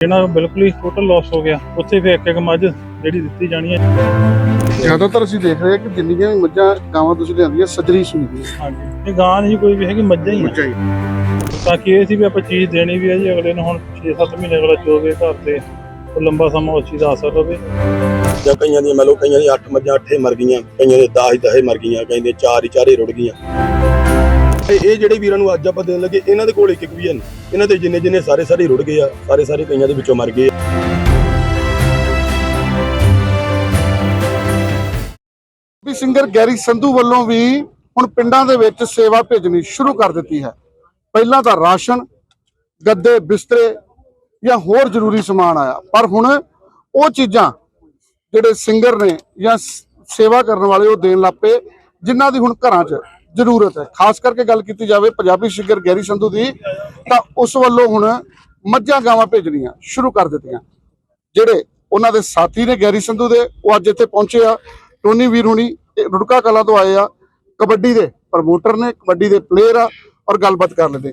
ਇਹਨਾਂ ਬਿਲਕੁਲ ਹੀ total loss ਹੋ ਗਿਆ ਉੱਥੇ ਫਿਰ ਇੱਕ ਇੱਕ ਮੱਝ ਜਿਹੜੀ ਦਿੱਤੀ ਜਾਣੀ ਹੈ। ਜ਼ਿਆਦਾਤਰ ਅਸੀਂ ਦੇਖ ਰਹੇ ਹਾਂ ਕਿ ਜਿੰਨੀਆਂ ਵੀ ਮੱਝਾਂ ਗਾਵਾਂ ਤੁਸੀਂ ਲਿਆਂਦੀਆਂ ਸਜਰੀ ਸੂਈ ਦੀਆਂ ਹਾਂਜੀ। ਇਹ ਗਾਂ ਨਹੀਂ ਕੋਈ ਵੀ ਹੈਗੀ ਮੱਝਾਂ ਹੀ ਆ। ਮੱਝਾਂ ਹੀ ਤਾਂ ਕਿ ਇਹ ਸੀ ਵੀ ਆਪਾਂ ਚੀਜ਼ ਦੇਣੀ ਵੀ ਹੈ ਜੀ ਅਗਲੇ ਨੂੰ ਹੁਣ 6-7 ਮਹੀਨੇ ਅਗਲਾ ਚੋਵੇ ਘਰ ਤੇ ਉਹ ਲੰਬਾ ਸਮਾਂ ਉਸ ਚੀਜ਼ ਦਾ ਅਸਰ ਰਵੇ ਜਾਂ ਕਈਆਂ ਦੀਆਂ ਮਤਲਬ ਕਈਆਂ ਦੀ 8 ਮੱਝਾਂ 8 ਮਰ ਗਈਆਂ ਕਈਆਂ ਦੇ 10 10 ਮਰ ਗਈਆਂ ਕਹਿੰਦੇ 4 ਹੀ 4 ਹੀ ਰੁੜ ਗਈਆਂ। ਤੇ ਇਹ ਜਿਹੜੇ ਵੀਰਾਂ ਨੂੰ ਅੱਜ ਆਪਾਂ ਦੇਣ ਲੱਗੇ, ਇਹਨਾਂ ਦੇ ਕੋਲ ਇੱਕ ਇੱਕ ਵੀ ਹੈ ਨਹੀਂ। ਇਹਨਾਂ ਦੇ ਜਿੰਨੇ ਜਿੰਨੇ ਸਾਰੇ ਸਾਰੇ ਰੁੜ ਗਏ ਆ, ਸਾਰੇ ਸਾਰੇ ਕਈਆਂ ਦੇ ਵਿੱਚੋਂ ਮਰ ਗਏ ਆ। ਵੀ ਸਿੰਗਰ ਗੈਰੀ ਸੰਧੂ ਵੱਲੋਂ ਵੀ ਹੁਣ ਪਿੰਡਾਂ ਦੇ ਵਿੱਚ ਸੇਵਾ ਭੇਜਣੀ ਸ਼ੁਰੂ ਕਰ ਦਿੱਤੀ ਹੈ। ਪਹਿਲਾਂ ਤਾਂ ਰਾਸ਼ਨ, ਗੱਦੇ, ਬਿਸਤਰੇ ਜਾਂ ਹੋਰ ਜ਼ਰੂਰੀ ਸਮਾਨ ਆਇਆ। ਪਰ ਹੁਣ ਉਹ ਚੀਜ਼ਾਂ ਜਿਹੜੇ ਸਿੰਗਰ ਨੇ ਜਾਂ ਸੇਵਾ ਕਰਨ ਵਾਲੇ ਉਹ ਦੇਣ ਲੱਪੇ ਜਿਨ੍ਹਾਂ ਦੀ ਹੁਣ ਘਰਾਂ 'ਚ ਜ਼ਰੂਰਤ ਹੈ। ਖਾਸ ਕਰਕੇ ਗੱਲ ਕੀਤੀ ਜਾਵੇ ਪੰਜਾਬੀ ਸਿੰਗਰ ਗੈਰੀ ਸੰਧੂ ਦੀ ਤਾਂ ਉਸ ਵੱਲੋਂ ਹੁਣ ਮੱਝਾਂ ਗਾਵਾਂ ਭੇਜਣੀਆਂ ਸ਼ੁਰੂ ਕਰ ਦਿੱਤੀਆਂ। ਜਿਹੜੇ ਉਹਨਾਂ ਦੇ ਸਾਥੀ ਨੇ ਗੈਰੀ ਸੰਧੂ ਦੇ ਉਹ ਅੱਜ ਇੱਥੇ ਪਹੁੰਚੇ ਆ। ਟੋਨੀ ਵੀਰ ਹੁਣੀ ਰੁੜਕਾ ਕਲਾ ਤੋਂ ਆਏ ਆ। ਕਬੱਡੀ ਦੇ ਪ੍ਰਮੋਟਰ ਨੇ ਕਬੱਡੀ ਦੇ ਪਲੇਅਰ ਆ ਔਰ ਗੱਲਬਾਤ ਕਰ ਲੈਂਦੇ।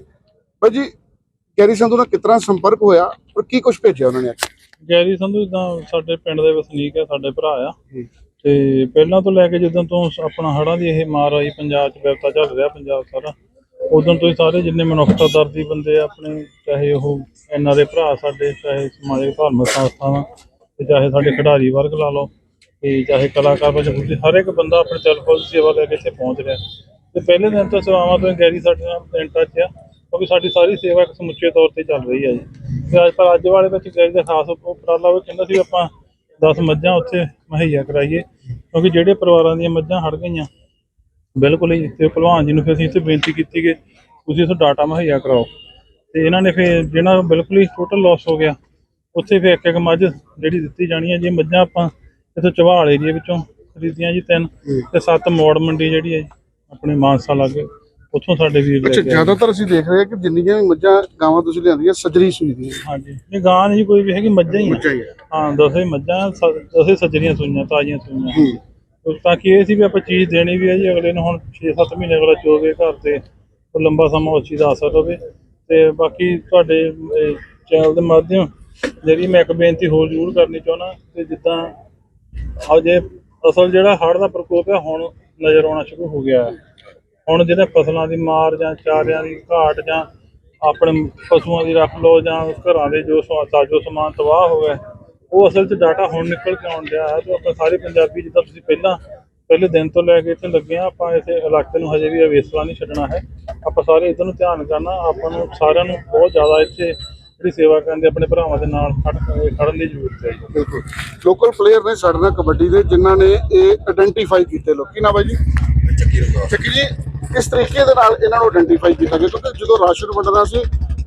ਭਾਈ ਜੀ ਗੈਰੀ ਸੰਧੂ ਨਾਲ ਕਿਤਨਾ ਸੰਪਰਕ ਹੋਇਆ ਔਰ ਕੀ ਕੁਝ ਭੇਜਿਆ ਉਹਨਾਂ ਨੇ? ਗੈਰੀ ਸੰਧੂ ਤਾਂ ਸਾਡੇ ਪਿੰਡ ਦੇ ਵਸਨੀਕ ਆ ਸਾਡੇ ਭਰਾ ਆ। ਤੇ ਪਹਿਲਾਂ ਤੋਂ ਲੈ ਕੇ ਜਦੋਂ ਤੋਂ ਆਪਣਾ ਹੜ੍ਹਾਂ ਦੀ ਇਹ ਮਾਰ ਆਈ, ਪੰਜਾਬ 'ਚ ਵਿਪਤਾ ਚੱਲ ਰਿਹਾ ਪੰਜਾਬ ਸਾਰਾ, ਉਦੋਂ ਤੋਂ ਹੀ ਸਾਰੇ ਜਿੰਨੇ ਮਨੁੱਖਤਾ ਦਰਦੀ ਬੰਦੇ ਆ ਆਪਣੇ, ਚਾਹੇ ਉਹ ਇਹਨਾਂ ਦੇ ਭਰਾ ਸਾਡੇ, ਚਾਹੇ ਸਮਾਜਿਕ ਧਾਰਮਿਕ ਸੰਸਥਾਵਾਂ, ਤੇ ਚਾਹੇ ਸਾਡੇ ਖਿਡਾਰੀ ਵਰਗ ਲਾ ਲਓ, ਤੇ ਚਾਹੇ ਕਲਾਕਾਰ ਵਜੋਂ ਹਰ ਇੱਕ ਬੰਦਾ ਆਪਣੇ ਟੈਲੀਫੋਨ ਦੀ ਸੇਵਾ ਲੈ ਕੇ ਇੱਥੇ ਪਹੁੰਚ ਰਿਹਾ। ਤੇ ਪਹਿਲੇ ਦਿਨ ਤੋਂ ਸੇਵਾਵਾਂ ਤੋਂ ਹੀ ਗੈਰੀ ਸਾਡੇ ਨਾਲ ਇਨ ਟੱਚ ਆ, ਕਿਉਂਕਿ ਸਾਡੀ ਸਾਰੀ ਸੇਵਾ ਇੱਕ ਸਮੁੱਚੇ ਤੌਰ ਤੇ ਚੱਲ ਰਹੀ ਹੈ ਜੀ। ਤੇ ਅੱਜ ਪਰ ਅੱਜ ਵਾਲੇ ਵਿੱਚ ਗੈਰੀ ਦਾ ਖਾਸ ਉਪਰਾਲਾ ਉਹ ਕਹਿੰਦਾ ਸੀ ਆਪਾਂ 10 ਮੱਝਾਂ ਉੱਥੇ ਮੁਹੱਈਆ ਕਰਾਈਏ ਕਿਉਂਕਿ ਜਿਹੜੇ ਪਰਿਵਾਰਾਂ ਦੀਆਂ ਮੱਝਾਂ ਹੜ ਗਈਆਂ ਬਿਲਕੁਲ ਹੀ ਤੇ ਭਲਵਾਨ ਜੀ ਨੂੰ ਫਿਰ ਅਸੀਂ ਇੱਥੇ ਬੇਨਤੀ ਕੀਤੀ ਕਿ ਤੁਸੀਂ ਇਸ ਡਾਟਾ ਮੁਹੱਈਆ ਕਰਾਓ। ਤੇ ਇਹਨਾਂ ਨੇ ਫਿਰ ਜਿਹਨਾਂ ਬਿਲਕੁਲ ਹੀ ਟੋਟਲ ਲਾਸ ਹੋ ਗਿਆ ਉੱਥੇ ਫਿਰ ਇੱਕ ਇੱਕ ਮੱਝ ਜਿਹੜੀ ਦਿੱਤੀ ਜਾਣੀ ਹੈ ਜੇ ਮੱਝਾਂ ਆਪਾਂ ਇੱਥੋਂ ਚਵਾਲ ਏਰੀਏ ਵਿੱਚੋਂ ਖਰੀਦੀਆਂ ਜੀ ਤਿੰਨ ਤੇ ਸੱਤ ਮੋੜ ਮੰਡੀ ਜਿਹੜੀ ਹੈ ਜੀ, ਆਪਣੇ ਮਾਨਸਾ ਲਾਗੇ। ਉੱਥੋਂ ਸਾਡੇ ਵੀਰ ਲੈ ਅੱਛਾ ਆਏ। ਜ਼ਿਆਦਾਤਰ ਅਸੀਂ ਦੇਖ ਰਹੇ ਹਾਂ ਕਿ ਜਿੰਨੀਆਂ ਵੀ ਮੱਝਾਂ ਗਾਵਾਂ ਤੁਸੀਂ ਲਿਆਂਦੀਆਂ ਸਜਰੀ ਸੂਈ ਦੀਆਂ ਹਾਂਜੀ ਇਹ ਗਾਂ ਨਹੀਂ ਕੋਈ ਵੀ ਹੈਗੀ ਮੱਝਾਂ ਹੀ ਆ। ਮੱਝਾਂ ਹੀ ਆ। ਹਾਂ ਦਸੇ ਮੱਝਾਂ ਸ- ਦਸੇ ਸੱਜਰੀਆਂ ਸੂਈਆਂ ਤਾਜ਼ੀਆਂ ਸੂਈਆਂ ਹੂੰ ਤਾਂ ਕਿ ਇਹ ਸੀ ਵੀ ਆਪਾਂ ਚੀਜ਼ ਦੇਣੀ ਵੀ ਹੈ ਜੀ ਅਗਲੇ ਨੂੰ ਹੁਣ 6-7 ਮਹੀਨੇ ਅਗਲਾ ਚੋਵੇ ਘਰ ਤੇ ਉਹ ਲੰਬਾ ਸਮਾਂ ਉਸ ਚੀਜ਼ ਦਾ ਅਸਰ ਰਵੇ ਤੇ ਬਾਕੀ ਤੁਹਾਡੇ ਚੈਨਲ ਦੇ ਮਾਧਿਅਮ ਜਿਹੜੀ ਮੈਂ ਇੱਕ ਬੇਨਤੀ ਹੋਰ ਜ਼ਰੂਰ ਕਰਨੀ ਚਾਹੁੰਦਾ ਕਿ ਜਿੱਦਾਂ ਅਜੇ ਅਸਲ ਜਿਹੜਾ ਹੜ੍ਹ ਦਾ ਪ੍ਰਕੋਪ ਹੈ ਹੁਣ ਨਜ਼ਰ ਆਉਣਾ ਸ਼ੁਰੂ ਹੋ ਗਿਆ ਹੈ ਹੁਣ ਜਿਹੜੇ ਫਸਲਾਂ ਦੀ ਮਾਰ ਜਾਂ ਚਾਰਿਆਂ ਦੀ ਘਾਟ ਜਾਂ ਆਪਣੇ ਪਸ਼ੂਆਂ ਦੀ ਰੱਖ ਲਓ ਜਾਂ ਘਰਾਂ ਦੇ ਜੋ ਸਾਜੋ ਸਮਾਨ ਤਬਾਹ ਹੋ ਗਿਆ ਉਹ ਅਸਲ 'ਚ ਡਾਟਾ ਹੁਣ ਨਿਕਲ ਕੇ ਆਉਣ ਡਿਆ ਹੈ। ਤੇ ਆਪਾਂ ਸਾਰੇ ਪੰਜਾਬੀ ਜਿੱਦਾਂ ਤੁਸੀਂ ਪਹਿਲਾਂ ਪਹਿਲੇ ਦਿਨ ਤੋਂ ਲੈ ਕੇ ਇੱਥੇ ਲੱਗੇ ਆ ਆਪਾਂ ਇਸੇ ਇਲਾਕੇ ਨੂੰ ਹਜੇ ਵੀ ਅਵੇਸਲਾ ਨਹੀਂ ਛੱਡਣਾ ਹੈ। ਆਪਾਂ ਸਾਰੇ ਇਧਰ ਨੂੰ ਧਿਆਨ ਕਰਨਾ ਆਪਾਂ ਨੂੰ ਸਾਰਿਆਂ ਨੂੰ ਬਹੁਤ ਜ਼ਿਆਦਾ ਇੱਥੇ ਜਿਹੜੀ ਸੇਵਾ ਕਰਨ ਦੇ ਆਪਣੇ ਭਰਾਵਾਂ ਦੇ ਨਾਲ ਖੜ- ਖੜਨ ਦੀ ਜ਼ਰੂਰਤ ਹੈ ਜੀ। ਬਿਲਕੁਲ। ਲੋਕਲ ਪਲੇਅਰ ਨੇ ਸਾਡੇ ਨਾਲ ਕਬੱਡੀ ਦੇ ਜਿਨ੍ਹਾਂ ਨੇ ਇਹ ਆਇਡੈਂਟੀਫਾਈ ਕੀਤੇ। ਲੋਕੀ ਨਾ ਬਾਈ ਜੀ? ਚੱਕੀ ਜੀ ਕਿਸ ਤਰੀਕੇ ਦੇ ਨਾਲ ਇਹਨਾਂ ਨੂੰ ਆਇਡੈਂਟੀਫਾਈ ਕੀਤਾ ਗਿਆ? ਕਿਉਂਕਿ ਜਦੋਂ ਰਾਸ਼ਨ ਵੰਡਣਾ ਸੀ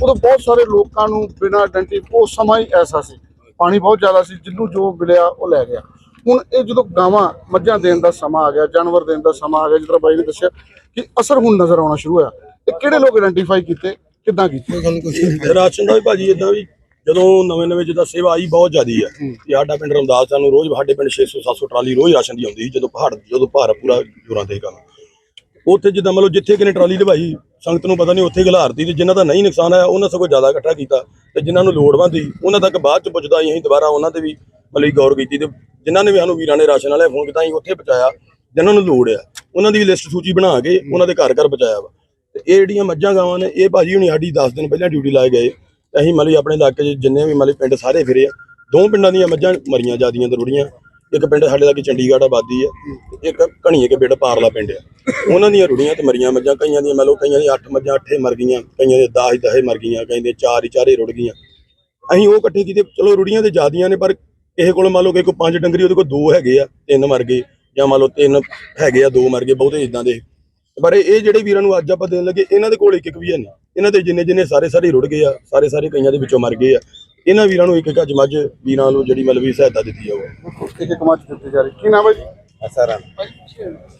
ਉਦੋਂ ਬਹੁਤ ਸਾਰੇ ਲੋਕਾਂ ਨੂੰ ਬਿਨਾਂ ਆਇਡੈਂਟੀ ਉਹ ਸਮਾਂ ਹੀ ਐਸਾ ਸੀ। ਪਾਣੀ ਬਹੁਤ ਜ਼ਿਆਦਾ ਸੀ ਜਿੰਨੂੰ ਜੋ ਮਿਲਿਆ ਉਹ ਲੈ ਗਿਆ। ਹੁਣ ਇਹ ਜਦੋਂ ਗਾਵਾਂ ਮੱਝਾਂ ਦੇਣ ਦਾ ਸਮਾਂ ਆ ਗਿਆ ਜਾਨਵਰ ਦੇਣ ਦਾ ਸਮਾਂ ਆ ਗਿਆ ਜਿਸ ਤਰ੍ਹਾਂ ਬਾਈ ਨੇ ਦੱਸਿਆ ਕਿ ਅਸਰ ਹੁਣ ਨਜ਼ਰ ਆਉਣਾ ਸ਼ੁਰੂ ਹੋਇਆ। ਇਹ ਕਿਹੜੇ ਲੋਕ ਆਇਡੈਂਟੀਫਾਈ ਕੀਤੇ ਕਿੱਦਾਂ ਕੀਤੇ? ਰਾਸ਼ਨ ਦਾ ਵੀ ਭਾਜੀ ਇਦਾਂ ਵੀ ਜਦੋਂ ਨਵੇਂ ਨਵੇਂ ਜਿੱਦਾਂ ਸੇਵਾ ਆਈ ਬਹੁਤ ਜ਼ਿਆਦੀ ਆ। ਤੇ ਸਾਡਾ ਪਿੰਡ ਰਮਦਾਸ ਸਾਨੂੰ ਰੋਜ਼ ਸਾਡੇ ਪਿੰਡ 600 700 ਟਰਾਲੀ ਰੋਜ਼ ਰਾਸ਼ਨ ਦੀ ਆਉਂਦੀ ਸੀ ਜਦੋਂ ਪਹਾੜ ਜਦੋਂ ਭਾਰ ਪੂਰਾ ਜੋਰਾਂ ਤੇ ਕੰਮ ਉੱਥੇ ਜਿੱਦਾਂ ਮਤਲਬ ਜਿੱਥੇ ਕਿਨੇ ਟਰਾਲੀ ਲਵਾਈ ਸੰਗਤ ਨੂੰ ਪਤਾ ਨਹੀਂ ਉੱਥੇ ਘਲਾਰਤੀ ਤੇ ਜਿਨ੍ਹਾਂ ਦਾ ਨਹੀਂ ਨੁਕਸਾਨ ਆਇਆ ਉਹਨਾਂ ਸਗੋਂ ਜ਼ਿਆਦਾ ਇਕੱਠਾ ਕੀਤਾ ਤੇ ਜਿਨ੍ਹਾਂ ਨੂੰ ਲੋੜਵੰਦ ਸੀ ਉਹਨਾਂ ਤੱਕ ਬਾਅਦ ਚ ਪੁੱਛਦਾ ਸੀ ਅਸੀਂ ਦੁਬਾਰਾ ਉਹਨਾਂ ਤੇ ਵੀ ਮਤਲਬ ਗੌਰ ਕੀਤੀ ਤੇ ਜਿਨ੍ਹਾਂ ਨੇ ਵੀ ਸਾਨੂੰ ਵੀਰਾਂ ਨੇ ਰਾਸ਼ਨ ਵਾਲੇ ਫੋਨ ਕੀਤਾ ਅਸੀਂ ਉੱਥੇ ਪਹੁੰਚਾਇਆ ਜਿਨ੍ਹਾਂ ਨੂੰ ਲੋੜ ਆ। ਉਹਨਾਂ ਦੀ ਵੀ ਲਿਸਟ ਸੂਚੀ ਬਣਾ ਕੇ ਉਹਨਾਂ ਦੇ ਘਰ ਘਰ ਪਹੁੰਚਾਇਆ ਵਾ। ਤੇ ਇਹ ਜਿਹੜੀਆਂ ਮੱਝਾਂ ਗਾਵਾਂ ਨੇ ਇਹ ਭਾਜੀ ਹੁਣੀ ਸਾਡੀ 10 ਦਿਨ ਪਹਿਲਾਂ ਡਿਊਟੀ ਲਾਏ ਗਏ ਅਸੀਂ ਮਤਲਬ ਆਪਣੇ ਇਲਾਕੇ 'ਚ ਜਿੰਨੇ ਵੀ ਮਤਲਬ ਪਿੰਡ ਸਾਰੇ ਫਿਰੇ ਆ ਦੋ ਪਿੰਡਾਂ ਦੀਆਂ ਮੱਝਾਂ ਮਰੀਆਂ ਜਾਂਦੀਆਂ ਤੇ ਰੁੜੀਆਂ। ਇੱਕ ਪਿੰਡ ਸਾਡੇ ਲਾਗੇ ਚੰਡੀਗੜ੍ਹ ਆਬਾਦੀ ਆ ਇੱਕ ਘਣੀਏ ਕੇ ਬੇੜ ਪਾਰਲਾ ਪਿੰਡ ਆ। ਉਹਨਾਂ ਦੀਆਂ ਰੁੜੀਆਂ ਤੇ ਮਰੀਆਂ ਮੱਝਾਂ, ਕਈਆਂ ਦੀਆਂ ਮੰਨ ਲਓ ਕਈਆਂ ਦੀਆਂ 8 ਮੱਝਾਂ 8 ਮਰ ਗਈਆਂ, ਕਈਆਂ ਦੇ 10 10 ਮਰ ਗਈਆਂ, ਕਈਆਂ ਦੇ 4 ਹੀ 4 ਰੁੜ ਗਈਆਂ। ਅਸੀਂ ਉਹ ਇਕੱਠੇ ਕੀਤੇ, ਚਲੋ ਰੁੜੀਆਂ ਤੇ ਜ਼ਿਆਦੀਆਂ ਨੇ, ਪਰ ਕਿਸੇ ਕੋਲ ਮੰਨ ਲਓ ਕਿ ਕੋਈ ਪੰਜ ਡੰਗਰੀ, ਉਹਦੇ ਕੋਲ ਦੋ ਹੈਗੇ ਆ, ਤਿੰਨ ਮਰ ਗਏ, ਜਾਂ ਮੰਨ ਲਓ ਤਿੰਨ ਹੈਗੇ ਆ, ਦੋ ਮਰ ਗਏ, ਬਹੁਤੇ ਇਦਾਂ ਦੇ। ਪਰ ਇਹ ਇਹ ਜਿਹੜੇ ਵੀਰਾਂ ਨੂੰ ਅੱਜ ਆਪਾਂ ਦੇਣ ਲੱਗੇ, ਇਹਨਾਂ ਦੇ ਕੋਲ ਇੱਕ ਇੱਕ ਵੀ ਹੈ ਨਹੀਂ। ਇਹਨਾਂ ਦੇ ਜਿੰਨੇ ਜਿੰਨੇ ਸਾਰੇ ਸਾਰੇ ਰੁੜ ਗਏ ਆ ਸਾਰੇ ਸਾਰੇ ਕਈਆਂ ਦੇ ਵਿੱਚੋਂ ਮਰ ਗਏ ਆ। ਇਹਨਾਂ ਵੀਰਾਂ ਨੂੰ ਇੱਕ ਇੱਕ ਅੱਜ ਮੱਝ ਵੀਰਾਂ ਨੂੰ ਜਿਹੜੀ ਮਤਲਬ ਵੀ ਸਹਾਇਤਾ ਦਿੱਤੀ ਜਾਵੇ ਇੱਕ ਇੱਕ ਮੱਝ ਦਿੱਤੀ ਜਾ ਰਹੀ। ਕੀ ਨਾਮ ਹੈ ਜੀ? ਸਰ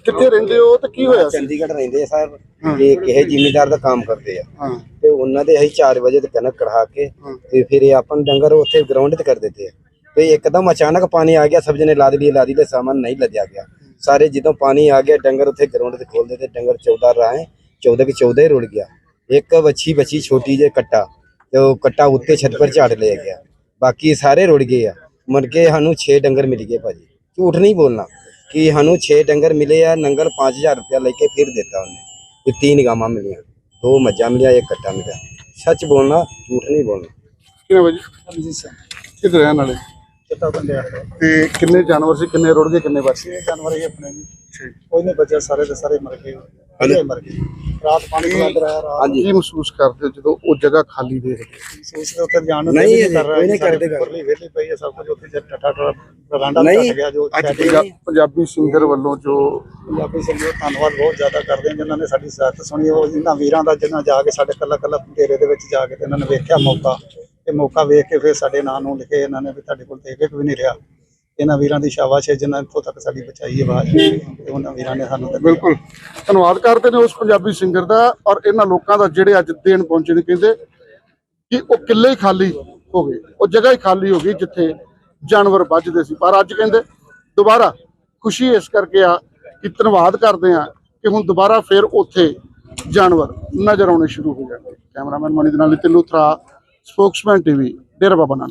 ਕਿੱਥੇ ਰਹਿੰਦੇ ਹੋ ਤੇ ਕੀ ਹੋਇਆ ਸੀ? ਚੰਡੀਗੜ੍ਹ ਰਹਿੰਦੇ ਆ ਸਰ। ਇਹ ਕਿਸੇ ਜ਼ਿਮੀਂਦਾਰ ਦਾ ਕੰਮ ਕਰਦੇ ਆ। ਹਾਂ। ਤੇ ਉਹਨਾਂ ਦੇ ਅਸੀਂ 4 ਵਜੇ ਤੇ ਕਣਕ ਕਢਾ ਕੇ ਤੇ ਫਿਰ ਇਹ ਆਪਨ ਡੰਗਰ ਉੱਥੇ ਗਰਾਊਂਡ ਤੇ ਕਰ ਦਿੱਤੇ ਆ। ਤੇ ਇੱਕਦਮ ਅਚਾਨਕ ਪਾਣੀ ਆ ਗਿਆ ਸਭ ਜਣੇ ਲਾਦ ਲਈ ਲਾਦੀ ਲੈ ਸਾਮਾਨ ਨਹੀਂ ਲੱਦਿਆ ਗਿਆ। ਸਾਰੇ ਜਦੋਂ ਪਾਣੀ ਆ ਗਿਆ ਡੰਗਰ ਉੱਥੇ ਗਰਾਊਂਡ ਤੇ ਖੋਲਦੇ ਤੇ ਡੰਗਰ 14 ਰਾਏ 14 ਕੇ 14 ਹੀ ਰੁੜ ਗਿਆ। ਇੱਕ ਵੱਛੀ ਬੱਚੀ ਛੋਟੀ ਜਿਹੀ ਕੱਟਾ। ਤੇ ਉਹ ਕੱਟਾ ਉੱਤੇ ਛੱਤ ਪਰ ਝਾੜ ਲਿਆ ਗਿਆ। ਬਾਕੀ ਸਾਰੇ ਰੁੜ ਗਏ ਆ। ਮਨ ਕੇ ਸਾਨੂੰ 6 ਡੰਗਰ ਮਿਲ ਗਏ ਭਾਜੀ। ਝੂਠ ਨਹੀਂ ਬੋਲਣਾ। ਕਿ ਸਾਨੂੰ 6 ਡੰਗਰ ਮਿਲੇ ਆ ਨੰਗਲ 5000 ਰੁਪਇਆ ਲੈ ਕੇ ਫਿਰ ਦਿੱਤਾ ਉਹਨੇ। ਤੇ ਤਿੰਨ ਗਾਵਾਂ ਮਿਲੀਆਂ। ਦੋ ਮੱਝਾਂ ਮਿਲਿਆ ਇੱਕ ਕੱਟਾ ਮਿਲਿਆ। ਸੱਚ ਬੋਲਣਾ ਝੂਠ ਨਹੀਂ ਬੋਲਣਾ। ਕਿੰਨੇ ਵਜੇ ਹਾਂਜੀ ਸਰ। ਕਿੱਥੇ ਰਹਿਣ ਵਾਲੇ? ਤੇ ਕਿੰਨੇ ਜਾਨਵਰ ਸੀ ਕਿੰਨੇ ਰੁੜ ਗਏ ਕਿੰਨੇ ਬਚ ਜਾਨਵਰ ਹੀ ਆਪਣੇ ਜੀ। ਕੋਈ ਨਹੀਂ ਬਚਿਆ ਸਾਰੇ ਦੇ ਸਾਰੇ ਮਰ ਗਏ। ਸਾਰੇ ਮਰ ਗਏ। ਰਾਤ ਪਾਣੀ ਲੱਗ ਰਿਹਾ ਰਾਤ ਹਾਂਜੀ। ਕੀ ਮਹਿਸੂਸ ਕਰਦੇ ਹੋ ਜਦੋਂ ਉਹ ਜਗ੍ਹਾ ਖਾਲੀ ਦੇਖ ਕੇ ਸੋਚ ਦੇ ਉੱਤੇ ਜਾਣ ਨੂੰ ਨਹੀਂ ਦਿਲ ਜੀ, ਕਰ ਰਿਹਾ ਕੋਈ ਨਹੀਂ ਸਾਰੇ ਕਰਦੇ ਗੱਲ। ਉੱਪਰਲੀ ਵਿਹਲੀ ਪਈ ਹੈ ਸਭ ਕੁਝ ਉੱਥੇ ਜੱਟ ਟੱਟਾ ਟੱਟਾ ਬਰਾਂਡਾ ਨਹੀਂ, ਟੱਟ ਗਿਆ ਜੋ ਅੱਜ ਸਾਡੇ ਪੰਜਾ- ਪੰਜਾਬੀ ਸਿੰਗਰ ਵੱਲੋਂ ਜੋ ਪੰਜਾਬੀ ਸੰਗਤ ਧੰਨਵਾਦ ਬਹੁਤ ਜ਼ਿਆਦਾ ਕਰਦੇ ਹਾਂ ਜਿਨ੍ਹਾਂ ਨੇ ਸਾਡੀ ਸਹਾਇਤਾ ਸੁਣੀ ਉਹ ਇਹਨਾਂ ਵੀਰਾਂ ਦਾ ਜਿਨ੍ਹਾਂ ਜਾ ਕੇ ਸਾਡੇ ਕੱਲਾ ਕੱਲਾ ਡੇਰੇ ਦੇ ਵਿੱਚ ਜਾ ਕੇ ਤੇ ਇਹਨਾਂ ਨੇ ਵੇਖਿਆ ਮੌਕਾ ਤੇ ਮੌਕਾ ਵੇਖ ਕੇ ਫਿਰ ਸਾਡੇ ਨਾਂ ਨੂੰ ਲਿਖੇ ਇਹਨਾਂ ਨੇ ਵੀ ਤੁਹਾਡੇ ਕੋਲ ਤੇ ਇੱਕ ਵੀ ਨਹੀਂ ਰਿਹਾ। ਇਹਨਾਂ ਵੀਰਾਂ ਦੀ ਸ਼ਾਬਾਸ਼ ਹੈ ਜਿਨ੍ਹਾਂ ਇੱਥੋਂ ਤੱਕ ਸਾਡੀ ਬਚਾਈ ਆਵਾਜ਼ ਤੇ ਉਹਨਾਂ ਵੀਰਾਂ ਨੇ ਸਾਨੂੰ ਤਾਂ ਬਿਲਕੁਲ। ਧੰਨਵਾਦ ਕਰਦੇ ਨੇ ਉਸ ਪੰਜਾਬੀ ਸਿੰਗਰ ਦਾ ਔਰ ਇਹਨਾਂ ਲੋਕਾਂ ਦਾ ਜਿਹੜੇ ਅੱਜ ਦੇਣ ਪਹੁੰਚੇ ਨੇ, ਕਹਿੰਦੇ ਕਿ ਉਹ ਕਿੱਲੇ ਹੀ ਖਾਲੀ ਹੋ ਗਏ। ਉਹ ਜਗ੍ਹਾ ਹੀ ਖਾਲੀ ਹੋ ਗਈ ਜਿੱਥੇ ਜਾਨਵਰ ਵੱਜਦੇ ਸੀ। ਪਰ ਅੱਜ ਕਹਿੰਦੇ ਦੁਬਾਰਾ ਖੁਸ਼ੀ ਇਸ ਕਰਕੇ ਆ ਕਿ ਧੰਨਵਾਦ ਕਰਦੇ ਆ ਕਿ ਹੁਣ ਦੁਬਾਰਾ ਫਿਰ ਉੱਥੇ ਜਾਨਵਰ ਨਜ਼ਰ ਆਉਣੇ ਸ਼ੁਰੂ ਹੋ ਜਾਣਗੇ ਕੈਮਰਾਮੈਨ ਮਨੀ ਦੇ ਨਾਲ ਤਿੰਨੂ ਥਰਾ, ਸਪੋਕਸਮੈਨ ਟੀਵੀ, ਡੇਰਾ ਬਾਬਾ ਨਾਨਕ।